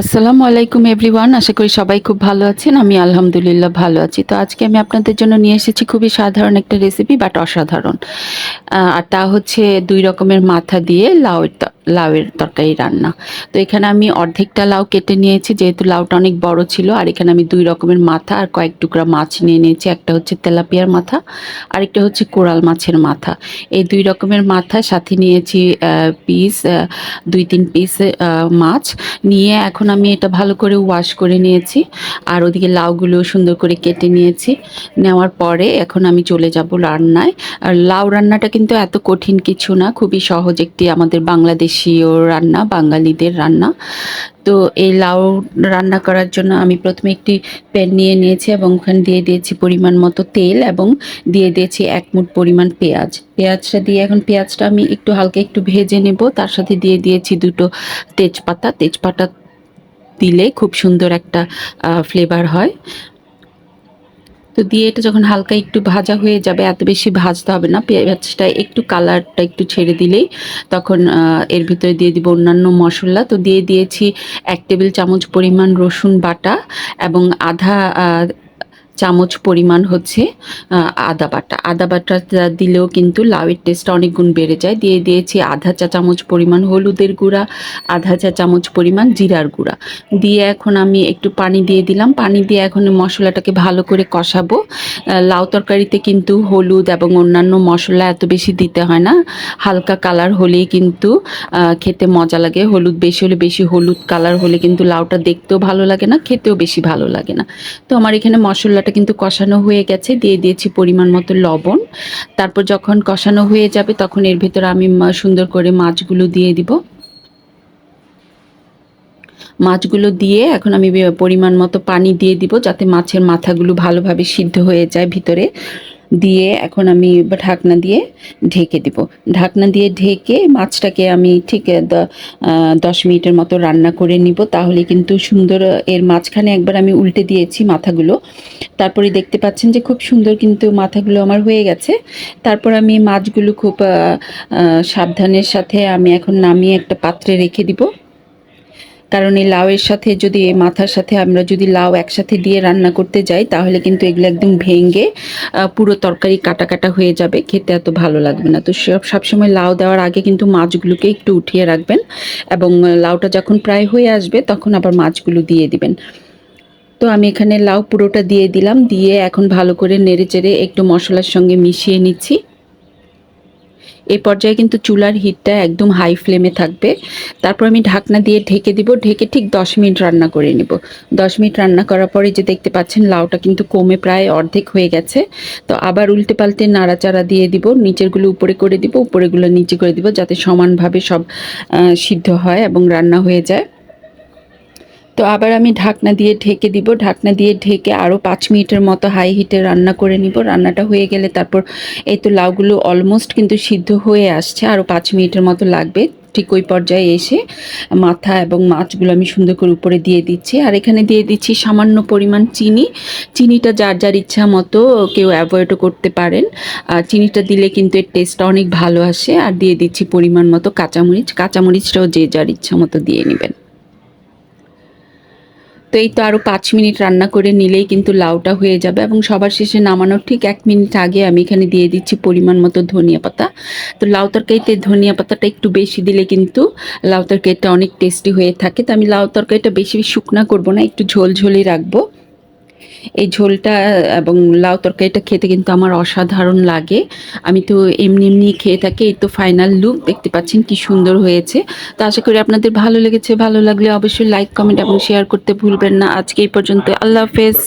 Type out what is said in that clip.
আসসালামু আলাইকুম এভরিওয়ান, আশা করি সবাই খুব ভালো আছেন, আমি আলহামদুলিল্লাহ ভালো আছি। তো আজকে আমি আপনাদের জন্য নিয়ে এসেছি খুবই সাধারণ একটা রেসিপি বাট অসাধারণ। আর তা হচ্ছে দুই রকমের মাথা দিয়ে লাউয়ের লাউয়ের তরকারি রান্না। তো এখানে আমি অর্ধেকটা লাউ কেটে নিয়েছি, যেহেতু লাউটা অনেক বড় ছিল, আর এখানে আমি দুই রকমের মাথা আর কয়েক টুকরা মাছ নিয়ে নিয়েছি, একটা হচ্ছে তেলাপিয়ার মাথা, আরেকটা হচ্ছে কোরাল মাছের মাথা। এই দুই রকমের মাথা সাথে নিয়েছি পিস দুই তিন পিস মাছ। নিয়ে এখন আমি এটা ভালো করে ওয়াশ করে নিয়েছি, আর ওদিকে লাউগুলো সুন্দর করে কেটে নিয়েছি। নেওয়ার পরে এখন আমি চলে যাব রান্নায়। আর লাউ রান্নাটা কিন্তু এত কঠিন কিছু না, খুবই সহজ একটি আমাদের বাংলাদেশীয় রান্না, বাঙালিদের রান্না। তো এই লাউ রান্না করার জন্য আমি প্রথমে একটি প্যান নিয়ে নিয়েছি এবং ওখানে দিয়ে দিয়েছি পরিমাণ মতো তেল এবং দিয়ে দিয়েছি এক মুঠ পরিমাণ পেঁয়াজ। পেঁয়াজটা দিয়ে এখন পেঁয়াজটা আমি একটু হালকা একটু ভেজে নেব। তার সাথে দিয়ে দিয়েছি দুটো তেজপাতা। তেজপাতা দিলে খুব সুন্দর একটা ফ্লেভার হয়। তো দিয়ে এটা যখন হালকা একটু ভাজা হয়ে যাবে, এত বেশি ভাজতে হবে না। পেঁয়াজটা একটু কালারটা একটু ছেড়ে দিলেই তখন এর ভিতরে দিয়ে দিব অন্যান্য মশলা। তো দিয়ে দিয়েছি এক টেবিল চামচ পরিমাণ রসুন বাটা এবং আধা চামচ পরিমাণ হচ্ছে আদা বাটা। আদা বাটা দিলেও কিন্তু লাউয়ের টেস্টটা অনেক গুণ বেড়ে যায়। দিয়ে দিয়েছি আধা চা চামচ পরিমাণ হলুদের গুঁড়া, আধা চা চামচ পরিমাণ জিরার গুঁড়া। দিয়ে এখন আমি একটু পানি দিয়ে দিলাম। পানি দিয়ে এখন মশলাটাকে ভালো করে কষাবো। লাউ তরকারিতে কিন্তু হলুদ এবং অন্যান্য মশলা এত বেশি দিতে হয় না। হালকা কালার হলেই কিন্তু খেতে মজা লাগে। হলুদ বেশি হলে বেশি হলুদ কালার হলে কিন্তু লাউটা দেখতেও ভালো লাগে না, খেতেও বেশি ভালো লাগে না। তো আমার এখানে মশলাটা কিন্তু কষানো হয়ে গেছে, দিয়ে দিয়েছি পরিমাণ মতো লবণ। তারপর যখন কষানো হয়ে যাবে তখন এর ভিতরে আমি সুন্দর করে মাছগুলো দিয়ে দিব। মাছগুলো দিয়ে এখন আমি পরিমাণ মতো পানি দিয়ে দিব যাতে মাছের মাথাগুলো ভালোভাবে সিদ্ধ হয়ে যায় ভিতরে। দিয়ে এখন আমি ঢাকনা দিয়ে ঢেকে দিব। ঢাকনা দিয়ে ঢেকে মাছটাকে আমি ঠিক দশ মিনিটের মতো রান্না করে নিব। তাহলে কিন্তু সুন্দর, এর মাঝখানে একবার আমি উল্টে দিয়েছি মাথাগুলো। তারপরে দেখতে পাচ্ছেন যে খুব সুন্দর কিন্তু মাথাগুলো আমার হয়ে গেছে। তারপর আমি মাছগুলো খুব সাবধানের সাথে আমি এখন নামিয়ে একটা পাত্রে রেখে দিব। কারণ এই লাউয়ের সাথে যদি এই মাথার সাথে আমরা যদি লাউ একসাথে দিয়ে রান্না করতে যাই, তাহলে কিন্তু এগুলো একদম ভেঙে পুরো তরকারি কাটা কাটা হয়ে যাবে। খেতে এত ভালো লাগবে না। তো সব, সবসময় লাউ দেওয়ার আগে কিন্তু মাছগুলোকে একটু উঠিয়ে রাখবেন এবং লাউটা যখন প্রায় হয়ে আসবে, তখন আবার মাছগুলো দিয়ে দিবেন। তো আমি এখানে লাউ পুরোটা দিয়ে দিলাম। দিয়ে এখন ভালো করে নেড়ে চেড়ে একটু মশলার সঙ্গে মিশিয়ে নিচ্ছি। এই পর্যায়ে কিন্তু চুলার হিটটা একদম হাই ফ্লেমে থাকবে। তারপর আমি ঢাকনা দিয়ে ঢেকে দিব, ঢেকে ঠিক দশ মিনিট রান্না করে নেব। দশ মিনিট রান্না করার পরে যে দেখতে পাচ্ছেন, লাউটা কিন্তু কমে প্রায় অর্ধেক হয়ে গেছে। তো আবার উল্টে পাল্টে নাড়াচাড়া দিয়ে দিব, নিচেরগুলো উপরে করে দিব, উপরেগুলো নিচে করে দিব, যাতে সমানভাবে সব সিদ্ধ হয় এবং রান্না হয়ে যায়। তো আবার আমি ঢাকনা দিয়ে ঢেকে দিব। ঢাকনা দিয়ে ঢেকে আরও পাঁচ মিনিটের মতো হাই হিটে রান্না করে নিব। রান্নাটা হয়ে গেলে তারপর এই তো লাউগুলো অলমোস্ট কিন্তু সিদ্ধ হয়ে আসছে। আরও পাঁচ মিনিটের মতো লাগবে। ঠিক ওই পর্যায়ে এসে মাথা এবং মাছগুলো আমি সুন্দর করে উপরে দিয়ে দিচ্ছি। আর এখানে দিয়ে দিচ্ছি সামান্য পরিমাণ চিনি। চিনিটা যার যার ইচ্ছা মতো কেউ অ্যাভয়েডও করতে পারেন। আর চিনিটা দিলে কিন্তু এর টেস্টটা অনেক ভালো আসে। আর দিয়ে দিচ্ছি পরিমাণ মতো কাঁচামরিচ। কাঁচামরিচটাও যে যার ইচ্ছা মতো দিয়ে নেবেন। তো এই তো আরও পাঁচ মিনিট রান্না করে নিলেই কিন্তু লাউটা হয়ে যাবে এবং সবার শেষে নামানোর ঠিক এক মিনিট আগে আমি এখানে দিয়ে দিচ্ছি পরিমাণ মতো ধনিয়া পাতা। তো লাউ তরকারিতে ধনিয়া পাতাটা একটু বেশি দিলে কিন্তু লাউ তরকারিটা অনেক টেস্টি হয়ে থাকে। তো আমি লাউ তরকারিটা বেশি শুকনা করব না, একটু ঝোল ঝোলই রাখব। এই ঝোলটা এবং লাউ তরকারিটা খেতে কিন্তু আমার অসাধারণ লাগে। আমি তো এমনি এমনি খেয়ে থাকি, এই তো ফাইনাল লুক দেখতে পাচ্ছেন কি সুন্দর হয়েছে। তো আশা করি আপনাদের ভালো লেগেছে, ভালো লাগলে অবশ্যই লাইক কমেন্ট এবং শেয়ার করতে ভুলবেন না। আজকে এই পর্যন্ত, আল্লাহ হাফেজ।